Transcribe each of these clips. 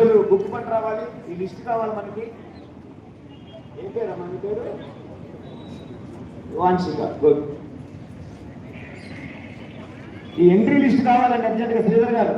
పిల్లలు బుక్ పట్టు రావాలి. ఈ లిస్ట్ కావాలి మనకి. ఏం పేరు మన పేరు? వాన్షిక గుడ్ ఈ ఎంట్రీ లిస్ట్ కావాలండి అర్జెంట్గా శ్రీధర్ గారు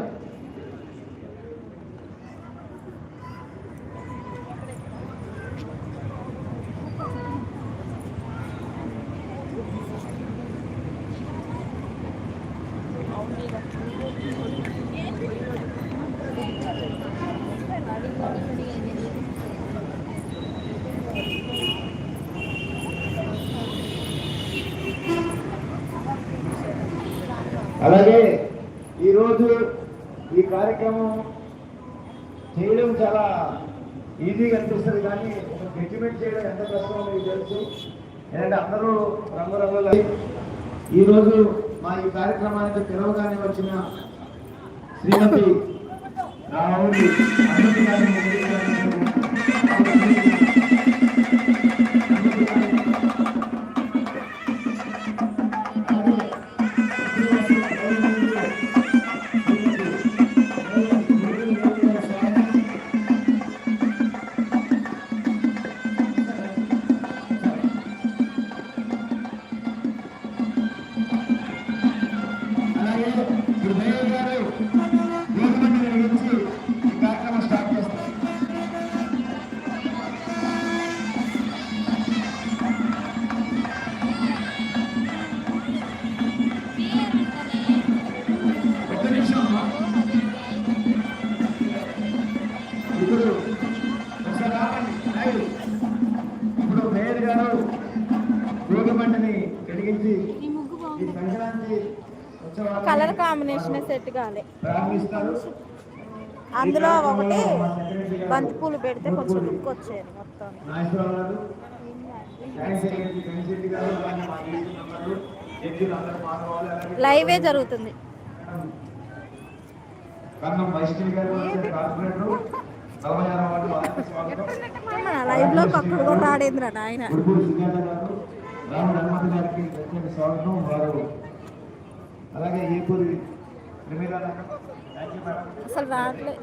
అలాగే ఈరోజు ఈ కార్యక్రమం చేయడం చాలా ఈజీగా అనిపిస్తుంది కానీ ఒక జడ్జిమెంట్ చేయడం ఎంత కష్టమో మీకు తెలుసు. ఎందుకంటే అందరూ రంగురంగుల ఈరోజు మా ఈ కార్యక్రమానికి పిలవగానే వచ్చిన శ్రీమతి రావుడి కలర్ కాంబినేషన్ సెట్ కాలే. అందులో ఒకటి బంతి పూలు పెడితే కొంచెం లుక్ వచ్చేది మొత్తం. లైవే జరుగుతుంది. లైవ్లో పక్కన కూడా రాడేంద్ర ఆయన? రాముడు హనుమంత్ గారికి ప్రత్యేక స్వాగతం. వారు అలాగే ఏపూరి అసలు రావట్లే.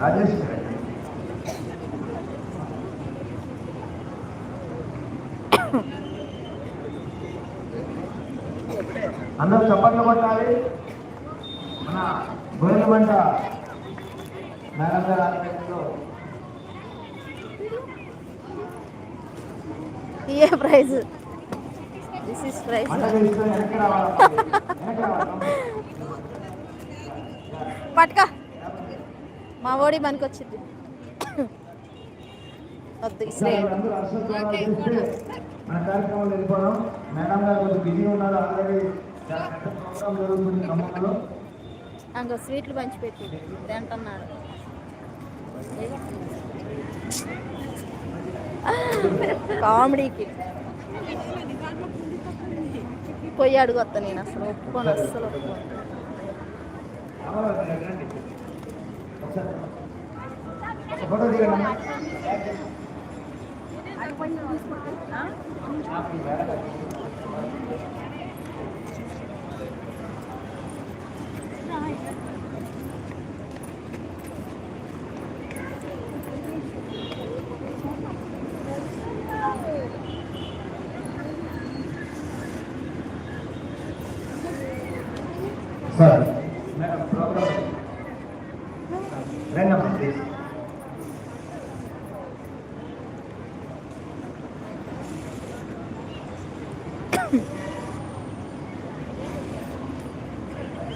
రాజేష్ అందరూ చప్పట్లు కొట్టాలి. మన గొర్రెల మంట మేడం గారి ఆధ్వర్యంలో ఇయే ప్రైజ్. This is prize. పట్టుక మా ఓడి మనకి వచ్చింది. వద్దు మన కార్యక్రమాలు వెళ్ళిపోవడం మేడం గారు కొంచెం బిజీ ఉన్నారు. ఆల్రెడీ చాలా అంగ స్వీట్లు పంచిపెట్టి. తింటున్నాడు కామెడీకి. పోయి అడుగుతా నేను అసలు ఒప్పుకోను అస్సలు ఒప్పుకోను. ఫోటో దిగండి సార్ మేడం ప్రోగ్రామ్ రండమ్మా ప్లీజ్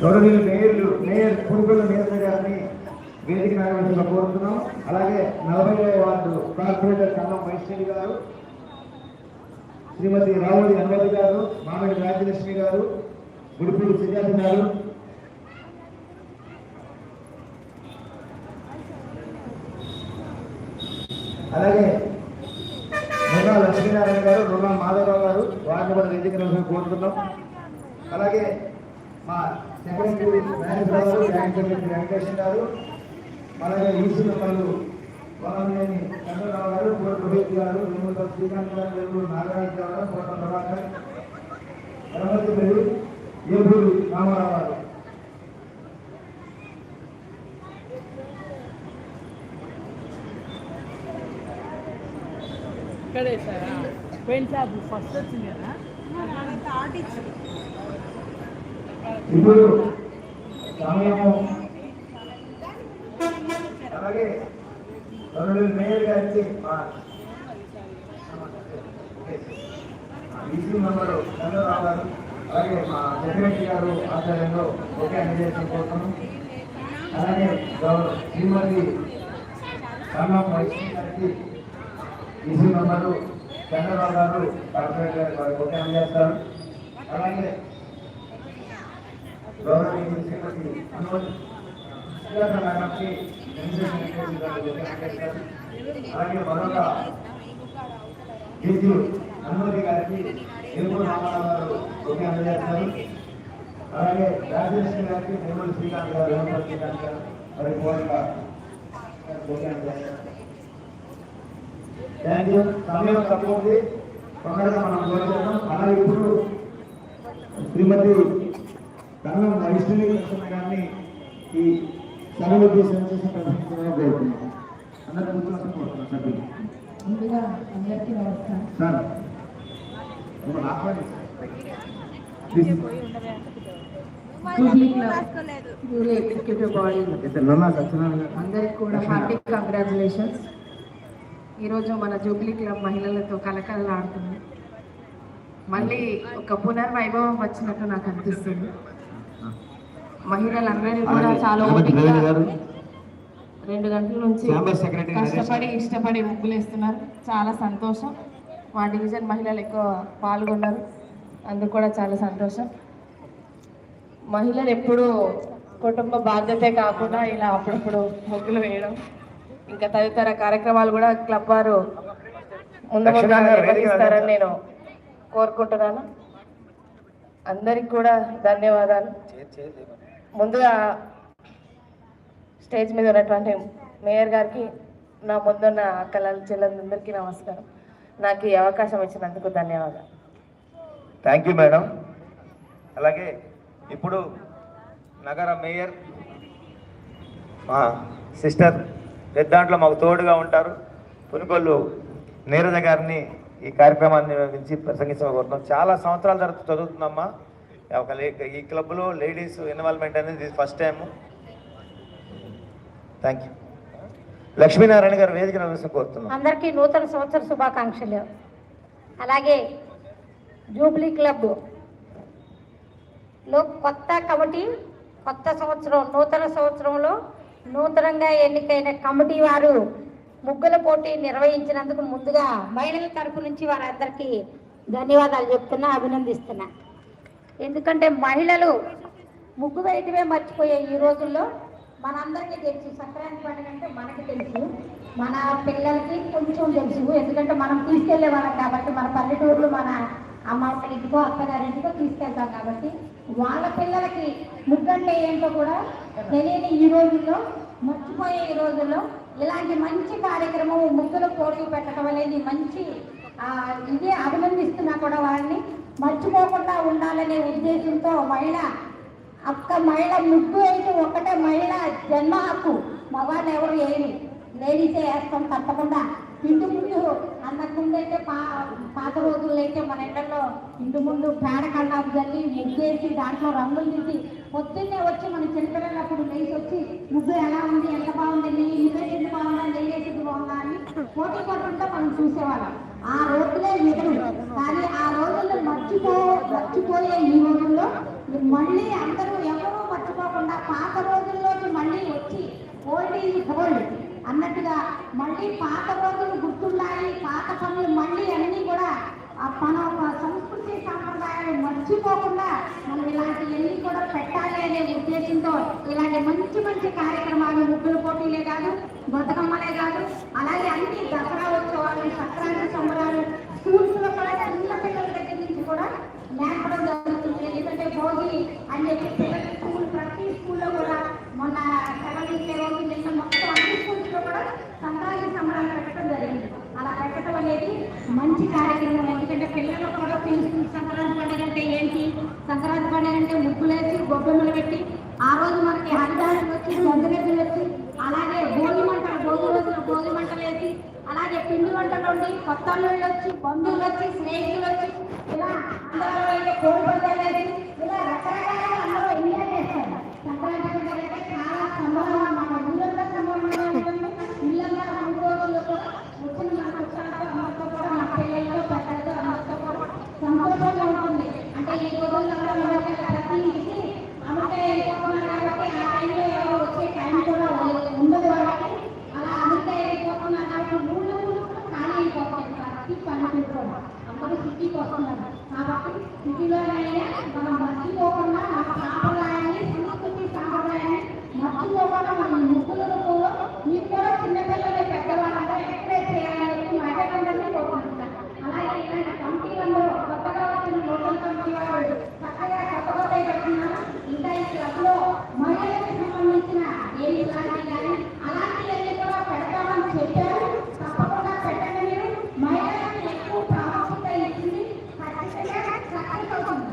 గౌరవీయులు మేయర్లు మేయర్ పురుగుల మేయర్ గారిని వేదిక నాయకులుగా కోరుతున్నాం. అలాగే నలభై వార్డు కార్పొరేటర్ కన్నం వైశ్యులు గారు శ్రీమతి రావుడి అనుమతి గారు మామిడి రాజలక్ష్మి గారు గుడిపూడి సుజాత గారు. అలాగే రుణా లక్ష్మీనారాయణ గారు రుణా మాధవరావు గారు వారిని కూడా వేదిక కోరుతున్నాం. అలాగే మా గారు వెంకటేశ్వర గారు అలాగే మెంబర్లు వరమనేని చంద్రరావు గారు రోహిత్ గారు వేముల శ్రీకాంత్ గారు నాగరాజు గారు కోట ప్రభాకర్ గణపతి ఏపూరి రామారావు. గారు ఇక్కడే సార్ ఫస్ట్ వచ్చింది కదా? ఇప్పుడు సమయము. అలాగే రెండు మేయర్ గారికి మా ఈసీ మెంబరు చంద్రరావు గారు అలాగే మా సెక్రటరీ గారు ఆధ్వర్యంలో ఒకే అందజేసిన కోసం అలాగే గౌరవ శ్రీమతి కన్నం వైష్ణవి గారికి ఈసీ మెంబరు చంద్రబాబు గారు కార్పొరేటర్ గారు వారికి ఒకే అందజేస్తారు అలాగే గౌరవనీయులు శ్రీమతి అనుమతి మేడంకి అలాగే మరొక అనుమతి గారికి రామారావు గారు అందజేస్తారు అలాగే గారికి శ్రీకాంత్ గారు శ్రీకాంత్ గారు మరి కోరిక అందజేస్తారు థ్యాంక్ యూ సమయం తక్కువ ఉంది తొందరగా మనం కోరుతున్నాం అలాగే ఇప్పుడు శ్రీమతి కన్నం వైష్ణవి గారిని ఈ సభలో సందేశం ప్రదర్శించడం కోరుతున్నాం అందరూ కూర్చోవడం కోరుతున్నాం సభ్యులు. ముందుగా అందరికీ నమస్కారం. సార్ కూడా హార్టీ కంగ్రాచులేషన్స్ ఈరోజు మన జూబ్లీ క్లబ్ మహిళలతో కలకలలాడుతుంది మళ్ళీ ఒక పునర్వైభవం వచ్చినట్టు నాకు అనిపిస్తుంది. మహిళలందరూ కూడా చాలా ఓపికగా రెండు గంటల నుంచి కష్టపడి ఇష్టపడి ముగ్గులు వేస్తున్నారు చాలా సంతోషం. మా డివిజన్ మహిళలు ఎక్కువ పాల్గొన్నారు. అందుకు కూడా చాలా సంతోషం. మహిళలు ఎప్పుడూ కుటుంబ బాధ్యతే కాకుండా ఇలా అప్పుడప్పుడు ముగ్గులు వేయడం ఇంకా తదితర కార్యక్రమాలు కూడా క్లబ్ వారు ముందు ముందు నిర్వహిస్తారని నేను కోరుకుంటున్నాను. అందరికి కూడా ధన్యవాదాలు. ముందుగా స్టేజ్ మీద ఉన్నటువంటి మేయర్ గారికి నా ముందున్న అక్కల చెల్లెలందరికీ నమస్కారం. నాకు ఈ అవకాశం ఇచ్చినందుకు ధన్యవాదాలు. థ్యాంక్ యూ మేడం అలాగే ఇప్పుడు నగర మేయర్ మా సిస్టర్ పెద్దాంట్లో మాకు తోడుగా ఉంటారు. పునుకొల్లు నీరజ గారిని ఈ కార్యక్రమాన్ని నిర్వహించి ప్రసంగించబోతున్నాం చాలా సంవత్సరాల తర్వాత చదువుతుందమ్మా ఒక ఈ క్లబ్లో లేడీస్ ఇన్వాల్వ్మెంట్ అనేది first time. Thank you Lakshminarayana garu వేదిక నమస్కారం కోరుతున్నాం. అందరికీ నూతన సంవత్సర శుభాకాంక్షలు. అలాగే జూబ్లీ క్లబ్లో కొత్త కమిటీ కొత్త సంవత్సరం నూతన సంవత్సరంలో నూతనంగా ఎన్నికైన కమిటీ వారు ముగ్గుల పోటీ నిర్వహించినందుకు ముందుగా మహిళల తరపు నుంచి వారందరికీ ధన్యవాదాలు చెప్తున్నా అభినందిస్తున్నా. ఎందుకంటే మహిళలు ముగ్గు వేయటమే మర్చిపోయే ఈ రోజుల్లో మనందరికీ తెలుసు సంక్రాంతి పండుగ అంటే మనకి తెలుసు. మన పిల్లలకి కొంచెం తెలుసు ఎందుకంటే మనం తీసుకెళ్ళే వాళ్ళం కాబట్టి మన పల్లెటూరులో మన అమ్మ ఇంటికో అత్తగారింటికో తీసుకెళ్తాం కాబట్టి వాళ్ళ పిల్లలకి ముగ్గు అంటే ఏంటో కూడా తెలియని ఈ రోజుల్లో మర్చిపోయే ఈ రోజుల్లో ఇలాంటి మంచి కార్యక్రమం ముగ్గులు పోటీ పెట్టడం అనేది మంచి ఇది ఇదే అభినందిస్తున్నా కూడా వాళ్ళని. మర్చిపోకుండా ఉండాలనే ఉద్దేశంతో మహిళ అక్క మహిళ ముగ్గు అయితే ఒక్కటే మహిళ జన్మ హక్కు. మగవాళ్ళు ఎవరు వేయరు లేడీసే వేస్తాం తప్పకుండా. ఇంటి ముందు అంతకు పా పాత రోజుల్లో అయితే మన ఇళ్ళలో ఇంటి ముందు పేడ కన్నాపు జల్లి ముగ్గేసి దాంట్లో రంగులు తీసి పొద్దున్నే వచ్చి మన చిన్నపిల్లలప్పుడు లేచి వచ్చి ముగ్గు ఎలా ఉంది? ఎంత బాగుంది? నెయ్యి నివేసింది బాగుందా? నెయ్యి వేసింది బాగుందా అని పోటీ పడుతుంటే మనం చూసేవాళ్ళం. ఆ రోజులే ఎదురు కానీ ఆ రోజుల్లో మర్చిపో మర్చిపోయే ఈ రోజుల్లో మళ్ళీ అందరూ ఎవరూ మర్చిపోకుండా పాత రోజుల్లోకి మళ్ళీ వచ్చి ఓల్డ్ ఈజ్ గోల్డ్ అన్నట్టుగా మళ్ళీ పాత రోజులు గుర్తుండాలి పాత పనులు మళ్ళీ అన్నీ కూడా ఆ మన సంస్కృతి సాంప్రదాయాలు మర్చిపోకుండా మనం ఇలాంటివన్నీ కూడా పెట్టాలి అనే ఉద్దేశంతో ఇలాంటి మంచి మంచి కార్యక్రమాలు ముగ్గుల పోటీలే కాదు బతుకమ్మలే కాదు అలాగే అన్ని దసరా ఉత్సవాలు సంక్రాంతి సంబరాలు స్కూల్స్లో కూడా చిన్న పిల్లల దగ్గర నుంచి కూడా నేర్పడం జరుగుతుంది. చేసే భోగి అని చెప్పి పిల్లల స్కూల్ ప్రతి స్కూల్లో కూడా మొన్న సెవెన్ రోజు నిన్న మొత్తం అన్ని స్కూల్స్లో కూడా సంక్రాంతి సంబరాలు పెట్టడం జరిగింది. అలా పెట్టడం అనేది మంచి కార్యక్రమం. ఎందుకంటే పిల్లలు కూడా తెలుస్తుంది సంక్రాంతి పండుగ అంటే ఏంటి? సంక్రాంతి పండుగ అంటే ముగ్గులేసి గొబ్బెమ్మలు పెట్టి ఆ రోజు మనకి హరిదాసులు వచ్చి గంగరెద్దులు వచ్చి అలాగే భోగి మంటలు భోగి రోజున భోగి మంటలు వేసి అలాగే పిండి వంటలు ఉండి కొత్త వచ్చి బంధువులు వచ్చి స్నేహితులు వచ్చి ఇలా అందరూ అయితే కోడి పందాలు ఇలా రకరకాలుగా అందరూ ఎంజాయ్ చేస్తారు. సంక్రాంతి పండుగ చాలా సంబరం మన ఊళ్ళో సంబరంగా ఉంటుంది ఇళ్ళంతా రెండు రోజుల్లో కూడా వచ్చిన మన వచ్చాక అందరితో కూడా మన పిల్లలతో పెద్దలతో అందరితో కూడా సంతోషంగా ఉంటుంది అంటే ఈ రోజుల్లో కూడా మనకి ప్రతి ఇంటికి అమ్మకాయ వెళ్ళిపోతున్నారు కాబట్టి ఆ టైంలో ఎవరు వచ్చే టైం కూడా ఉండదు కాబట్టి అలా అమ్మకాయ వెళ్ళిపోతున్నారు కాబట్టి ఊళ్ళు ఊళ్ళు కూడా ఖాళీ అయిపోతాయి ప్రతి పల్లెటూరు కూడా అందరూ సిటీకి వస్తున్నారు కాబట్టి సిటీలోనైనా మనం మర్చిపోకుండా మన సాంప్రదాయాన్ని సంస్కృతి సాంప్రదాయాన్ని మర్చిపోకుండా మన ముగ్గుల రూపంలో మీరు కూడా చిన్నపిల్లలు పెద్దవాళ్ళందరూ ఎంకరేజ్ చేయాలని మహిళలందరినీ కోరుకుంటున్నాను అలాగే ఇలాంటి కమిటీలందరూ కొత్తగా వచ్చిన లోకల్ కమిటీ వాళ్ళు చక్కగా కొత్త కొత్త పెడుతున్నారు ఇంకా ఈ క్లబ్లో మహిళలకు సంబంధించిన ఏమి ఇలాంటి కానీ అలాంటివన్నీ కూడా పెడతామని చెప్పారు తప్పకుండా పెట్టండి మీరు మహిళలకు ఎక్కువ ప్రాముఖ్యత ఇచ్చింది ఖచ్చితంగా సక్సెస్ అవుతుంది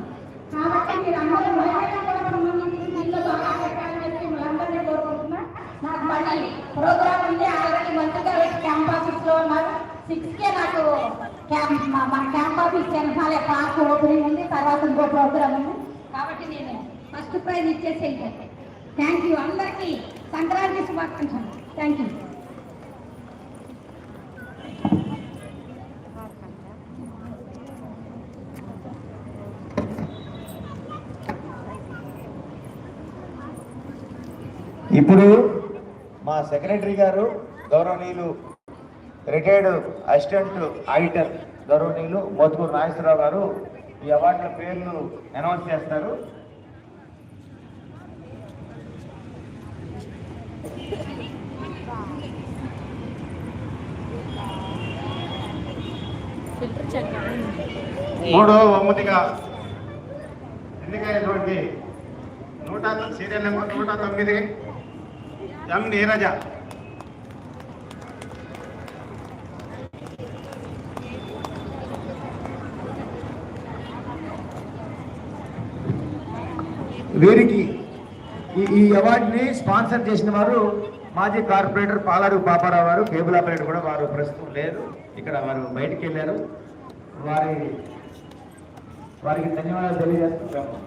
కాబట్టి మీరు అందరూ మహిళలకు కూడా సంబంధించిన ఇల్లు బాగా పెట్టాలని చెప్పి మీరందరినీ కోరుకుంటున్నా నాకు మళ్ళీ ప్రోగ్రామ్ ఉంది ఆల్రెడీ మంత్రి గారు క్యాంప్ ఆఫీస్లో ఉన్నారు సిక్స్ కే నాకు క్యాంప్ మా- మన క్యాంప్ ఆఫీస్ వెనకాలే పార్క్ ఓపెనింగ్ ఉంది తర్వాత ఇంకో ప్రోగ్రామ్ ఉంది కాబట్టి నేను ఫస్ట్ ప్రైజ్ ఇచ్చేసి థ్యాంక్ యూ అందరికీ సంక్రాంతి శుభాకాంక్షలు థ్యాంక్ యూ ఇప్పుడు మా సెక్రటరీ గారు గౌరవనీయులు రిటైర్డ్ అసిస్టెంట్ ఆడిటర్ గౌరవనీయులు మోత్కూరు నాగేశ్వరరావు గారు ఈ అవార్డుల పేర్లు అనౌన్స్ చేస్తారు. మూడో బహుమతిగా ఎన్నికైనటువంటి నూట సీరియల్ నెంబర్ నూట తొమ్మిది ఎం నీరజ వీరికి ఈ ఈ అవార్డుని స్పాన్సర్ చేసిన వారు మాజీ కార్పొరేటర్ పాలారు పాపారావు గారు కేబుల్ ఆపరేటర్ కూడా వారు ప్రస్తుతం లేరు. ఇక్కడ వారు బయటికి వెళ్ళారు. వారి వారికి ధన్యవాదాలు తెలియజేస్తున్నాము.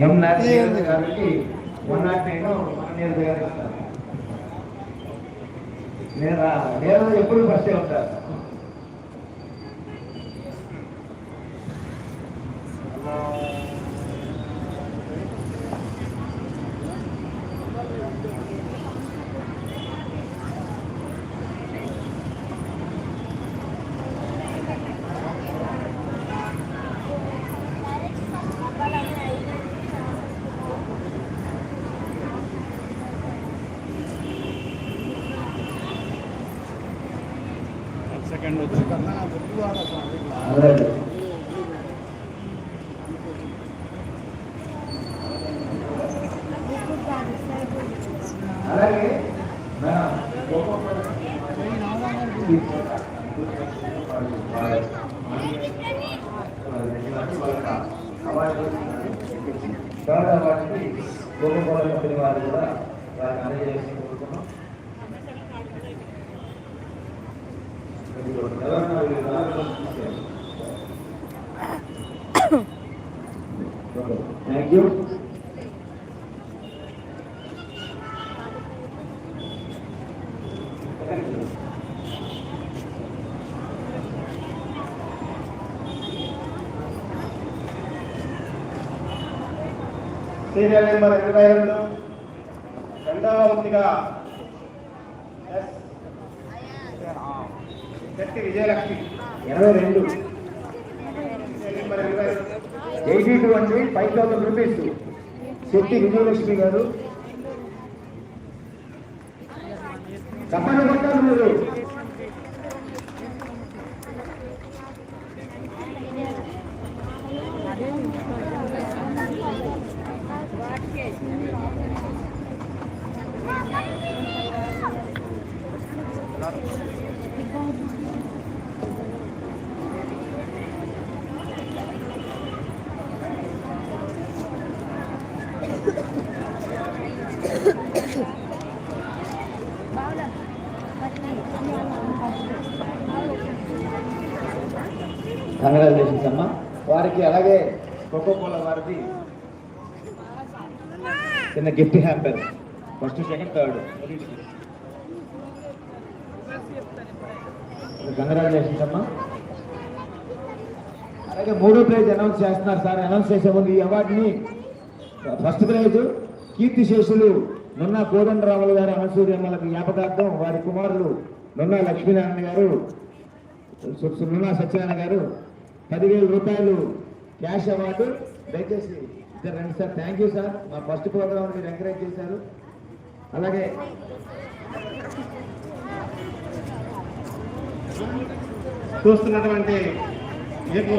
ఎం నరసింహ గారికి వన్ నాట్ నైన్ మన గారు ఇస్తారు నేను నేను ఎప్పుడు ఫస్టే ఉంటాను అలాగే. అలాగే మన థర్డ్ అవార్డుకి గోపగోళ కంపెనీ వారు కూడా వారిని అందజేసి కోరుతున్నాం థ్యాంక్ యూ సీరియల్ నెంబర్ ఇరవై రెండు. రెండవ ఎస్. శెట్టి విజయలక్ష్మి. ఇరవై రెండు. ఎయిటీ టూ అండి five thousand rupees. Shetty Vijayalakshmi garu. Congratulations అమ్మ. వారికి అలాగే కోకో కోలా వారిది చిన్న gift hamper first second third congratulations అమ్మా. అలాగే మూడో ప్రైజ్ అనౌన్స్ చేస్తున్నారు సార్. అనౌన్స్ చేసే ముందు ఈ అవార్డుని ఫస్ట్ ప్రైజ్ కీర్తి శేషులు నున్న కోదండరాములు గారి అనసూర్యమ్మలకు జ్ఞాపకార్థం వారి కుమారులు నున్న లక్ష్మీనారాయణ గారు నున్న సత్యనారాయణ గారు పదివేల రూపాయలు క్యాష్ అవార్డు దయచేసి ఇద్దరు రండి సార్. థ్యాంక్ యూ సార్ మా ఫస్ట్ ప్రోగ్రామ్ మీరు ఎంకరేజ్ చేశారు. అలాగే చూస్తున్నటువంటి మీకు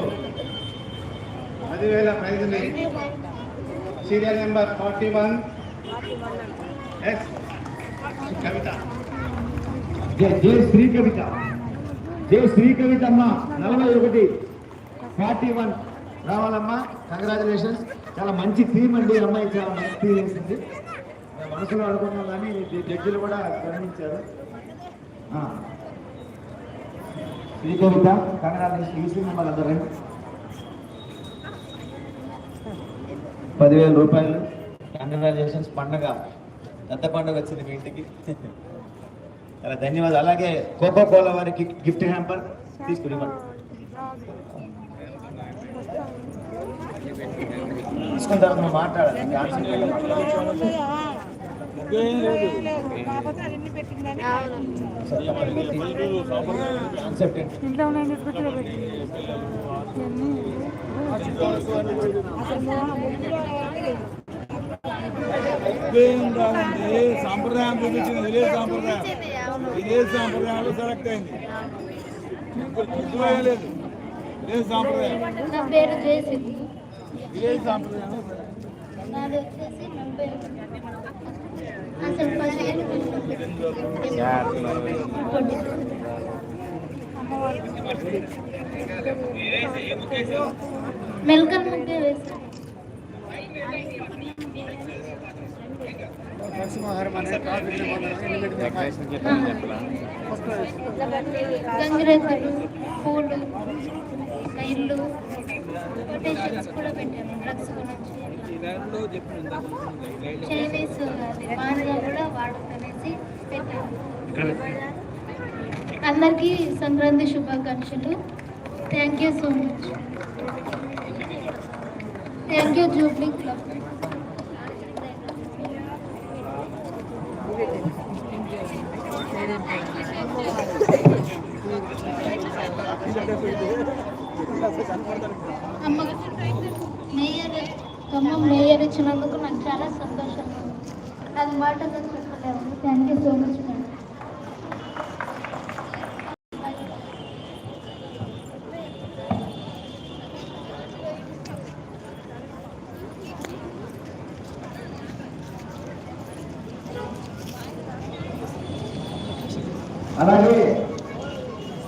పదివేల ప్రైజ్ని serial number forty one. S Kavitha జై శ్రీ కవిత. జై శ్రీ కవిత అమ్మ నలభై ఒకటి. Forty one రావాలమ్మా. కంగ్రాచులేషన్స్ చాలా మంచి థీమ్ అండి. అమ్మాయి చాలా మంచి థీమ్ వేసింది మనసులో అనుకున్నాం కానీ జడ్జిలు కూడా గమనించారు. శ్రీ కవిత కంగ్రాచులేషన్ ఈ సినిమా వాళ్ళందరూ. పదివేల రూపాయలు. కంగ్రాచులేషన్స్ పండగ. పెద్ద పండుగ వచ్చింది మీ ఇంటికి. చాలా ధన్యవాదాలు. అలాగే కోకో కోలా వారికి గిఫ్ట్ హ్యాంపర్ తీసుకుని తీసుకున్న తర్వాత మనం మాట్లాడాలి. సాంప్రదాయం చూపించింది ఇదే సాంప్రదాయం ఇదే సాంప్రదాయంలో సెలెక్ట్ అయింది లేదు ఇదే సాంప్రదాయం మెల్కన్ ముగ్గే వేసి గంగిరెద్దులు పూలు ఇల్లు కొటేషన్స్ కూడా డ్రగ్స్ కూడా అందరికీ సంక్రాంతి శుభాకాంక్షలు. Thank you so much thank you jubilee club అమ్మ మేయర్ ఖమ్మం మేయర్ ఇచ్చినందుకు నాకు చాలా సంతోషంగా ఉంది అది మాటతో చెప్పలేము. Thank you so much madam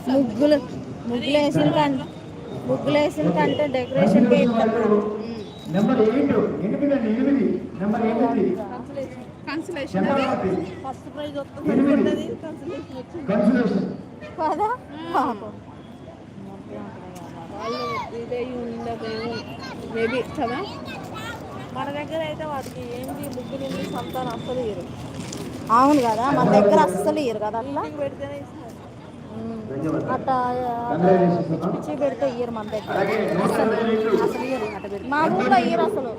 ముగ్గులు ముగ్గులు వేసిన కంటే ముగ్గులు వేసిన కంటే ఇస్తున్నారు నెంబర్ ఎయిట్ ఎనిమిది అండి ఎనిమిది. నెంబర్ ఎనిమిది చంద్రబాబు. ఫస్ట్ ప్రైజ్ ఎనిమిది. కన్సులేషన్ కదా? పాపం మేబీ కదా? మన దగ్గర అయితే వాటికి ఏంటి? ఎన్ని సంతానం అస్సలు ఇయ్యరు. అవును కదా? మన దగ్గర అస్సలు ఇయ్యరు కదా అట్లా? ఉమ్. అట్లా. పిచ్చి పెడితే ఇయ్యరు మన దగ్గర. అలాగే నూట ఇరవై ఐదు అసలు ఇయ్యరు అట్ట పెడితే. మా ఊర్లో ఇయ్యరు అసలు.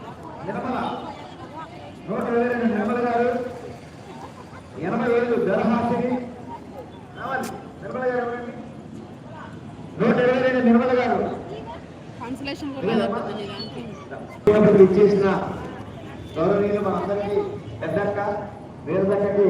ఎనభై ఏడు. నూట ఇరవై రెండు నిర్మల గారు. ఇచ్చేసిన గౌరవనీయులు మా అందరికీ పెద్దక్క వీరదక్కకి